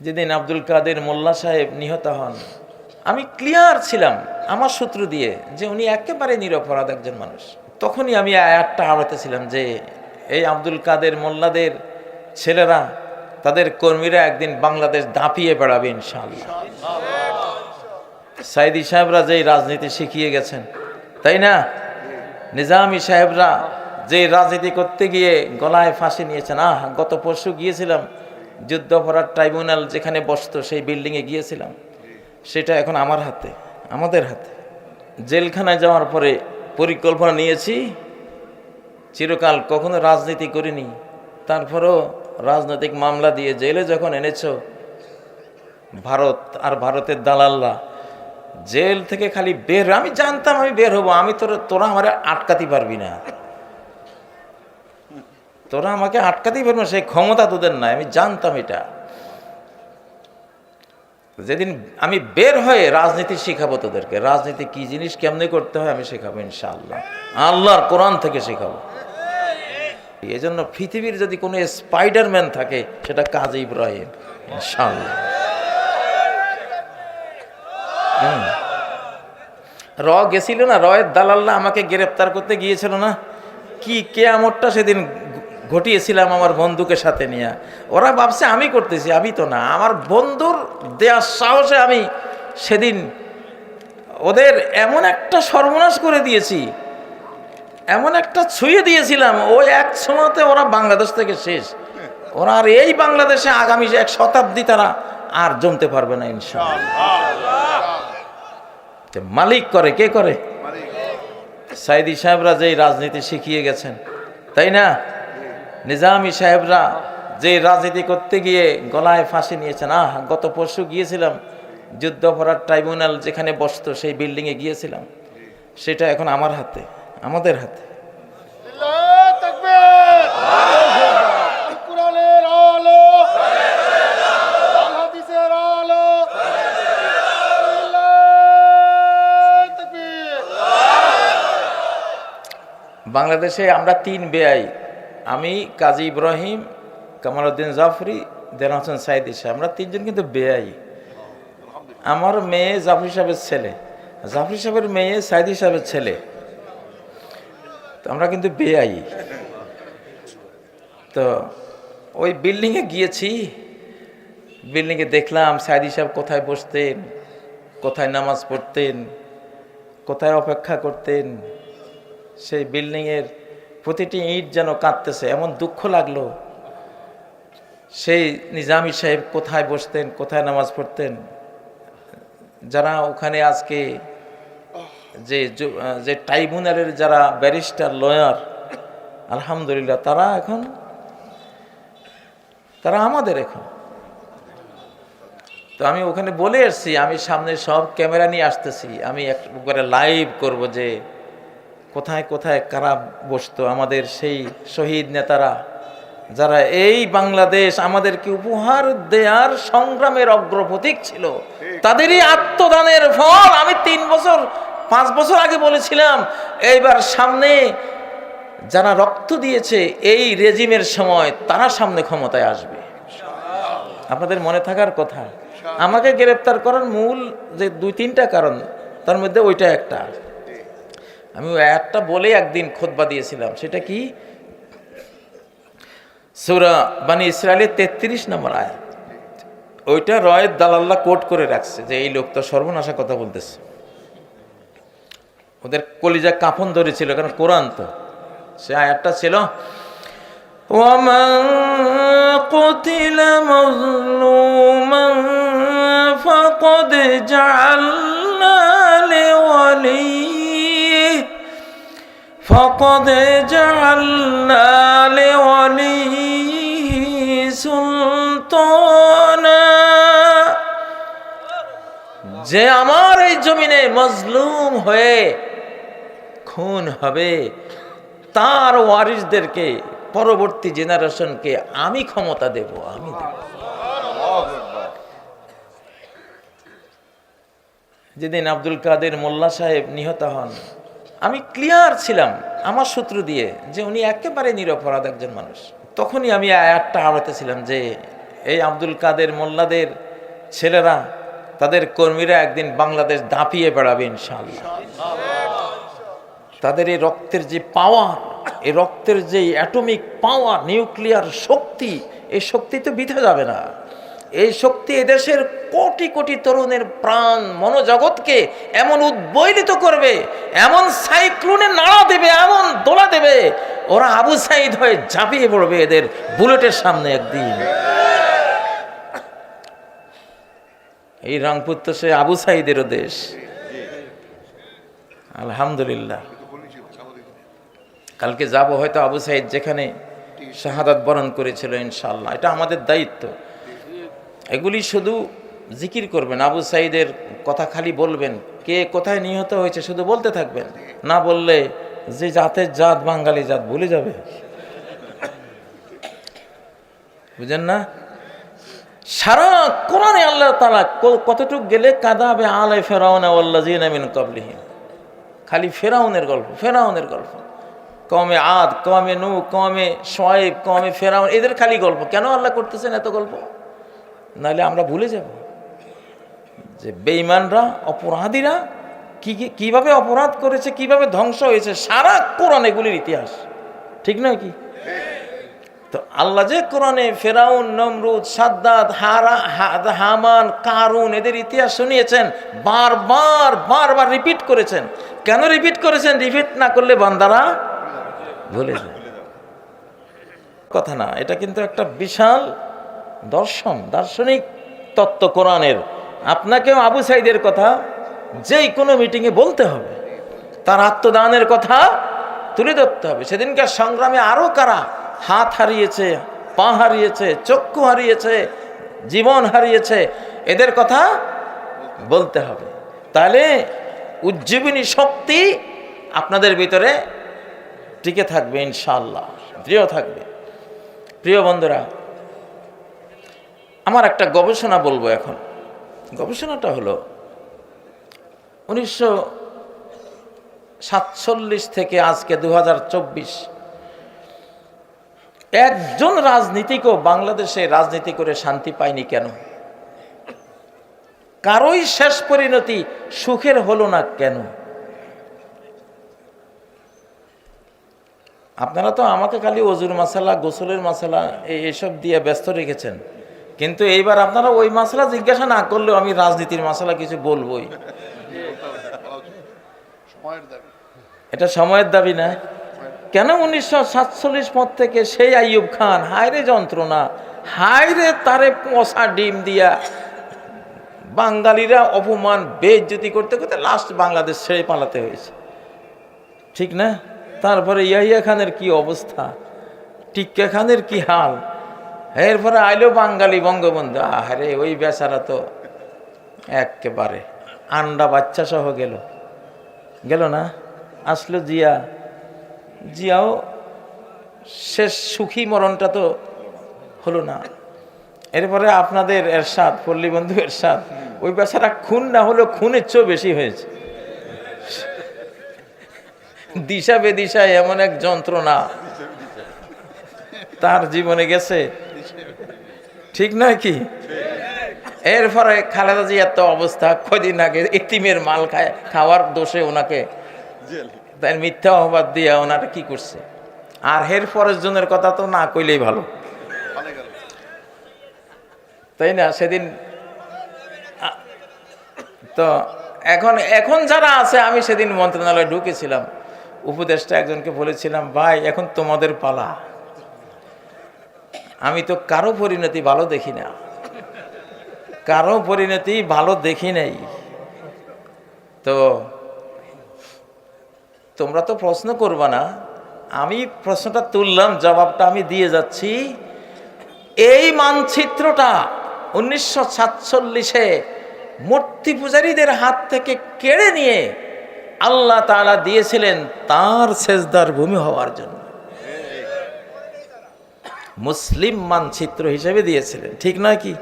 যেদিন আব্দুল কাদের মোল্লা সাহেব নিহত হন, আমি ক্লিয়ার ছিলাম আমার সূত্র দিয়ে যে উনি একেবারে নিরপরাধ একজন মানুষ। তখনই আমি আয়াতটা আওড়াতেছিলাম যে এই আব্দুল কাদের মোল্লাদের ছেলেরা, তাদের কর্মীরা একদিন বাংলাদেশ দাপিয়ে বেড়াবে ইনশাআল্লাহ। সাইদি সাহেবরা যেই রাজনীতি শিখিয়ে গেছেন, তাই না? নিজামি সাহেবরা যে রাজনীতি করতে গিয়ে গলায় ফাঁসি নিয়েছেন, আহ, গত পরশু গিয়েছিলাম যুদ্ধাপরাধ ট্রাইব্যুনাল যেখানে বসতো, সেই বিল্ডিংয়ে গিয়েছিলাম। সেটা এখন আমার হাতে, আমাদের হাতে। জেলখানায় যাওয়ার পরে পরিকল্পনা নিয়েছি, চিরকাল কখনো রাজনীতি করিনি। তারপরেও রাজনৈতিক মামলা দিয়ে জেলে যখন এনেছ, ভারত আর ভারতের দালাল্লা জেল থেকে খালি বের আমি জানতাম আমি বের হব, আমি তোর, তোরা আমার আটকাতে পারবি না। তোরা আমাকে আটকাতেই পারবি সেই ক্ষমতা তোদের নাই, আমি জানতাম এটা। যেদিন আমি বের হয়ে রাজনীতি শেখাবো তোদেরকে, রাজনীতি কি জিনিস, কেমনে করতে হয় আমি শেখাবো ইনশাআল্লাহ। আল্লাহর কোরআন থেকে শেখাবো। এই জন্য পৃথিবীর যদি কোনো স্পাইডারম্যান থাকে, সেটা কাজী ইব্রাহিম, ইনশাআল্লাহ। র গেছিল না, রয়ের দালাল্লা আমাকে গ্রেপ্তার করতে গিয়েছিল না? কি কেয়ামতটা সেদিন ঘটিয়েছিলাম আমার বন্ধুকে সাথে নিয়ে। ওরা ভাবছে আমি করতেছি আমি তো না। আমার বন্ধুর দেয়ার সাহসে আমি সেদিন ওদের এমন একটা সর্বনাশ করে দিয়েছি এমন একটা ছুঁয়ে দিয়েছিলাম। ওই এক সময়তে ওরা বাংলাদেশ থেকে শেষ। ওরা আর এই বাংলাদেশে আগামী এক শতাব্দী তারা আর জমতে পারবে না ইনশাআল্লাহ। তো মালিক করে কে করে? সাইদি সাহেবরা যেই রাজনীতি শিখিয়ে গেছেন তাই না? নিজামি সাহেবরা যে রাজনীতি করতে গিয়ে গলায় ফাঁসি নিয়েছেন, আহ, গত পরশু গিয়েছিলাম যুদ্ধাপরাধ ট্রাইব্যুনাল যেখানে বসতো, সেই বিল্ডিংয়ে গিয়েছিলাম। সেটা এখন আমার হাতে, আমাদের হাতে। বাংলাদেশে আমরা তিন বেআই। আমি কাজী ইব্রাহিম, কামালউদ্দিন জাফরি, দেন হোসেন সাইদি সাহেব আমরা তিনজন কিন্তু বেআই। আমার মেয়ে জাফরি সাহেবের ছেলে। জাফরি সাহেবের মেয়ে সাইদি সাহেবের ছেলে। তো আমরা কিন্তু বেআই। তো ওই বিল্ডিংয়ে গিয়েছি। বিল্ডিংয়ে দেখলাম সাইদি সাহেব কোথায় বসতেন, কোথায় নামাজ পড়তেন, কোথায় অপেক্ষা করতেন। সেই বিল্ডিংয়ের প্রতিটি ইট যেন কাঁদতেছে এমন দুঃখ লাগল। সেই নিজামি সাহেব কোথায় বসতেন, কোথায় নামাজ পড়তেন? যারা ওখানে আজকে যে যে ট্রাইব্যুনালের যারা ব্যারিস্টার, লয়ার, আলহামদুলিল্লাহ, তারা এখন, তারা আমাদের এখন। তো আমি ওখানে বলে এসছি, আমি সামনে সব ক্যামেরা নিয়ে আসতেছি, আমি একবারে লাইভ করব যে কোথায় কোথায় কারা বসত? আমাদের সেই শহীদ নেতারা, যারা এই বাংলাদেশ আমাদেরকে উপহার দেয়ার সংগ্রামের অগ্রপ্রতীক ছিল, তাদেরই আত্মদানের ফল আমি তিন বছর, পাঁচ বছর আগে বলেছিলাম, এইবার সামনে যারা রক্ত দিয়েছে এই রেজিমের সময়, তারা সামনে ক্ষমতায় আসবে। আপনাদের মনে থাকার কথা, আমাকে গ্রেপ্তার করার মূল যে দুই তিনটা কারণ, তার মধ্যে ওইটা একটা। আমি ওই একটা বলে একদিন খোদবা দিয়েছিলাম সেটা কি সুরা বানি ইসরায়েলের তেত্রিশ নম্বর আয়াত ওইটা রয়ের দালাল্লা কোট করে রাখছে যে এই লোক তো সর্বনাশা কথা বলতেছে ওদের কলিজা কাফন ধরেছিল কারণ কোরআন তো সে আয়াতটা ছিল ومن قتل مظلوما فقد جعلنا لوليه فقد جعلنا لوليه سلطانا যে আমার এই জমিনে মজলুম হয়ে খুন হবে তার ওয়ারিসদেরকে পরবর্তী জেনারেশনকে আমি ক্ষমতা দেব আমি দেব যেদিন আব্দুল কাদের মোল্লা সাহেব নিহত হন আমি ক্লিয়ার ছিলাম আমার সূত্র দিয়ে যে উনি একেবারে নিরপরাধ একজন মানুষ। তখনই আমি আয়াতটা আওড়াতেছিলাম যে এই আব্দুল কাদের মোল্লাদের ছেলেরা, তাদের কর্মীরা একদিন বাংলাদেশ দাপিয়ে বেড়াবে ইনশাআল্লাহ। তাদের এই রক্তের যে পাওয়ার এই রক্তের যে অ্যাটমিক পাওয়ার নিউক্লিয়ার শক্তি, এই শক্তি তো বিধা যাবে না। এই শক্তি এদেশের কোটি কোটি তরুণের প্রাণ, মনোজগৎকে এমন উদ্বৈলিত করবে, এমন সাইক্লোনে নাড়া দেবে, এমন দোলা দেবে, ওরা আবু সাইদ হয়ে ঝাঁপিয়ে পড়বে এদের বুলেটের সামনে একদিন। এই রংপুর তো সে আবু সাইদেরও দেশ। আলহামদুলিল্লাহ। কালকে যাব হয়তো আবু সাইদ যেখানে শাহাদাত বরণ করেছিল ইনশাল্লাহ এটা আমাদের দায়িত্ব। এগুলি শুধু জিকির করবেন। আবু সাইদের কথা খালি বলবেন। কে কোথায় নিহত হয়েছে শুধু বলতে থাকবেন? না বললে যে জাতের জাত বাঙালি জাত ভুলে যাবে। বুঝেন না? সারা কোরআনে আল্লাহ তালা কতটুক গেলে কাদাবে আলাই ফেরাউন কবলিহীন খালি ফেরাউনের গল্প ফেরাউনের গল্প। কমে আদ কমে নু কমে সোয়েব কমে ফেরাউন, এদের খালি গল্প। কেন আল্লাহ করতেছেন এত গল্প? নাহলে আমরা ভুলে যাব। যে বেঈমানরা, অপরাধীরা কি কীভাবে অপরাধ করেছে, কীভাবে ধ্বংস হয়েছে, সারা কোরআন এগুলির ইতিহাস। ঠিক নয় কি? তো আল্লাহ যে কোরআনে ফেরাউন, নমরুদ, সাদ্দাত, হারা হামান, কারুন এদের ইতিহাস শুনিয়েছেন, বারবার বারবার রিপিট করেছেন। কেন রিপিট করেছেন? রিপিট না করলে বান্দারা ভুলে যায়। কথা না, এটা কিন্তু একটা বিশাল দর্শন, দার্শনিক তত্ত্ব কোরআনের। আপনাকেও আবু সাইদের কথা যেই কোনো মিটিংয়ে বলতে হবে। তার আত্মদানের কথা তুলে ধরতে হবে। সেদিনকার সংগ্রামে আরও কারা হাত হারিয়েছে, পা হারিয়েছে, চক্ষু হারিয়েছে, জীবন হারিয়েছে, এদের কথা বলতে হবে। তাহলে উজ্জীবিনী শক্তি আপনাদের ভিতরে টিকে থাকবে ইনশাআল্লাহ প্রিয় থাকবে। প্রিয় বন্ধুরা আমার একটা গবেষণা বলব এখন। গবেষণাটা হলো, উনিশশো সাতচল্লিশ থেকে আজকে দু হাজার চব্বিশ, একজন রাজনীতিকও বাংলাদেশে রাজনীতি করে শান্তি পায়নি কেন? কারোই শেষ পরিণতি সুখের হলো না কেন? আপনারা তো আমাকে খালি অজুর মশালা, গোসলের মশালা এইসব দিয়ে ব্যস্ত রেখেছেন। কিন্তু এইবার আপনারা ওই মশলা জিজ্ঞাসা না করলেও আমি রাজনীতির মশলা কিছু বলবোই। এটা সময়ের দাবি না। কেন উনিশশো সাতচল্লিশ পর থেকে সেই আইয়ুব খান? হায়রে যন্ত্রণা। হায়রে তারে পশা ডিম দিয়া। বাঙালিরা অপমান বেজ্জতি করতে করতে লাস্ট বাংলাদেশ ছেড়ে পালাতে হয়েছে। ঠিক না? তারপরে ইয়াহিয়া খানের কি অবস্থা? টিক্কা খানের কি হাল? এরপরে আইলো বাঙালি বঙ্গবন্ধু। আহারে, ওই বেচারা তো একেবারে আন্ডা বাচ্চা সহ গেল। গেল না? আসলো জিয়া। জিয়াও শেষ সুখী মরণটা তো হলো না। এরপরে আপনাদের এরশাদ, পল্লী বন্ধু এরশাদ, ওই বেচারা খুন না হলেও খুনের চেয়েও বেশি হয়েছে। দিশা বেদিশায় এমন এক যন্ত্রণা। তার জীবনে গেছে। ঠিক নয় কি? এরপরে খালেদা জিয়ার তো অবস্থা কদিন আগে ইতিমের মাল খায়, খাওয়ার দোষে ওনাকে তাই মিথ্যা অপবাদ দিয়ে ওনারা কি করছে? আর হের পরের জনের কথা তো না কইলেই ভালো। তাই না? সেদিন তো এখন এখন যারা আছে, আমি সেদিন মন্ত্রণালয়ে ঢুকেছিলাম। উপদেষ্টা একজনকে বলেছিলাম, ভাই, এখন তোমাদের পালা। আমি তো কারও পরিণতি ভালো দেখি না। কারও পরিণতি ভালো দেখি নাই। তো তোমরা তো প্রশ্ন করবা না। আমি প্রশ্নটা তুললাম, জবাবটা আমি দিয়ে যাচ্ছি। এই মানচিত্রটা উনিশশো সাতচল্লিশে মূর্তি পূজারীদের হাত থেকে কেড়ে নিয়ে আল্লাহ তাআলা দিয়েছিলেন তার সেজদার ভূমি হওয়ার জন্য। মুসলিম মানচিত্র হিসেবে দিয়েছিলেন। ঠিক নয় কি?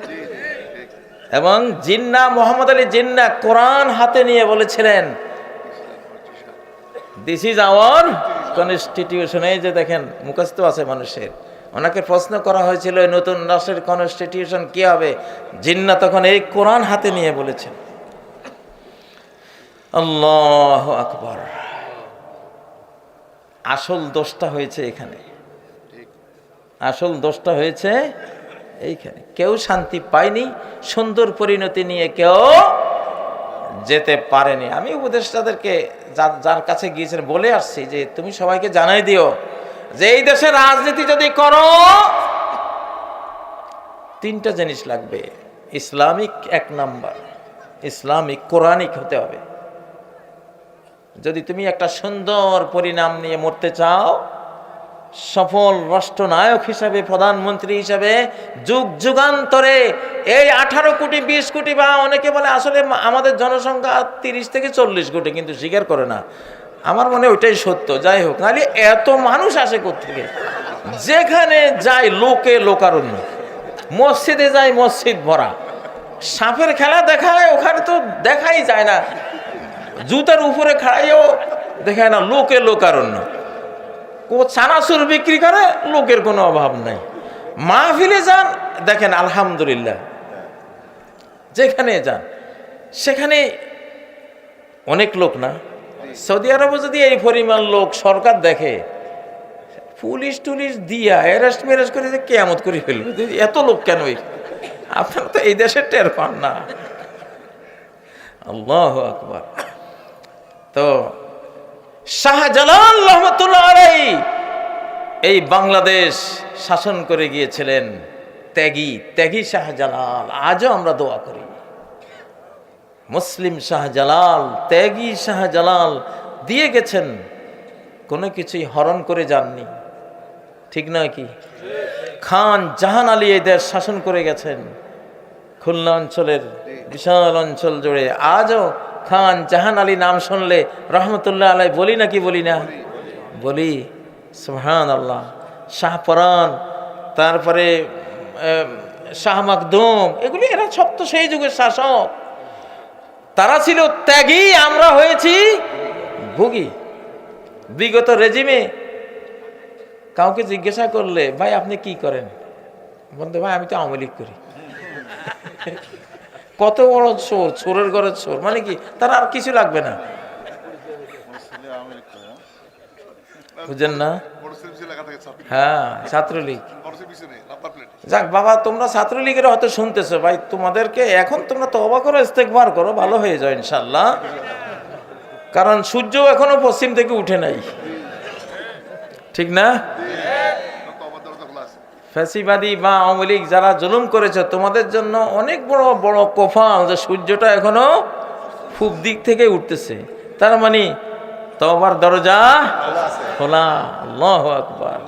এবং জিন্না, মোহাম্মদ আলী জিন্না কোরআন হাতে নিয়ে বলেছিলেন দিস ইজ আওয়ার কনস্টিটিউশন যে দেখেন, মুখস্থ আছে মানুষের। ওনাকে প্রশ্ন করা হয়েছিল নতুন রাষ্ট্রের কনস্টিটিউশন কি হবে? জিন্না তখন এই কোরআন হাতে নিয়ে বলেছেন। আল্লাহ আকবর। আসল দোষটা হয়েছে এখানে। আসল দোষটা হয়েছে এইখানে। কেউ শান্তি পায়নি, সুন্দর পরিণতি নিয়ে কেউ যেতে পারেনি। আমি উপদেষ্টাদেরকে যার কাছে গিয়েছেন বলে আসছি যে, তুমি সবাইকে জানাই দিও যে, এই দেশে রাজনীতি যদি করো, তিনটা জিনিস লাগবে। ইসলামিক এক নাম্বার, ইসলামিক কোরআনিক হতে হবে। যদি তুমি একটা সুন্দর পরিণাম নিয়ে মরতে চাও সফল রাষ্ট্রনায়ক হিসাবে, প্রধানমন্ত্রী হিসাবে যুগ যুগান্তরে এই আঠারো কোটি, বিশ কোটি বা অনেকে বলে আসলে আমাদের জনসংখ্যা তিরিশ থেকে চল্লিশ কোটি, কিন্তু স্বীকার করে না। আমার মনে ওইটাই সত্য। যাই হোক, নাহলে এত মানুষ আসে থেকে যেখানে যায় লোকে লোকারণ্য। মসজিদে যায় মসজিদ ভরা। সাপের খেলা দেখায়, ওখানে তো দেখাই যায় না। জুতার উপরে খাড়াইও দেখায় না, লোকে লোকারণ্য। চানাচুর বিক্রি করে, লোকের কোনো অভাব নাই। মাহফিলে যান, দেখেন আলহামদুলিল্লাহ। যেখানে যান, সেখানে অনেক লোক না? সৌদি আরবে যদি এই পরিমাণ লোক সরকার দেখে, পুলিশ টুলিশ দিয়া অ্যারেস্ট ম্যারেস্ট করে যে কেয়ামত করে ফেলবে? এত লোক কেন? আপনারা তো এই দেশের টের পান না। আল্লাহ আকবার। তো শাহজালাল এই বাংলাদেশ শাসন করে গিয়েছিলেন ত্যাগী ত্যাগী শাহজালাল। আজও আমরা দোয়া করি। মুসলিম শাহজালাল, ত্যাগী শাহজালাল দিয়ে গেছেন। কোনো কিছুই হরণ করে যাননি। ঠিক নয় কি? খান জাহান আলী এই দেশ শাসন করে গেছেন। খুলনা অঞ্চলের বিশাল অঞ্চল জুড়ে আজও খান জাহান আলী নাম শুনলে রহমতুল্লাহ আলাই বলি নাকি বলি না? বলি সুহান আল্লাহ শাহপরান তারপরে শাহ মাকদুম, এগুলি এরা সব তো সেই যুগের শাসক। তারা ছিল ত্যাগী, আমরা হয়েছি ভুগি। বিগত রেজিমে কাউকে জিজ্ঞাসা করলে, ভাই, আপনি কি করেন? বলতে, ভাই, আমি তো আওয়ামী লীগ করি। কত বড় চোর, চোরের ঘরের চোর মানে কি? তার আর কিছু লাগবে না? বুঝেন না? হ্যাঁ ছাত্রলীগ। যাক, বাবা, তোমরা ছাত্রলীগের হয়তো শুনতেছো। ভাই, তোমাদেরকে এখন তোমরা তবা করো ইস্তেকবার করো, ভালো হয়ে যাও ইনশাল্লাহ কারণ সূর্য এখনও পশ্চিম থেকে উঠে নাই। ঠিক না তো আমার দরজা খোলা আছে ফ্যাসিবাদী বা আওয়ামী লীগ যারা জুলুম করেছে, তোমাদের জন্য অনেক বড় বড় কোফাল যে সূর্যটা এখনও খুব দিক থেকে উঠতেছে। তার মানে তবার দরজা খোলা। আল্লাহ আকবার।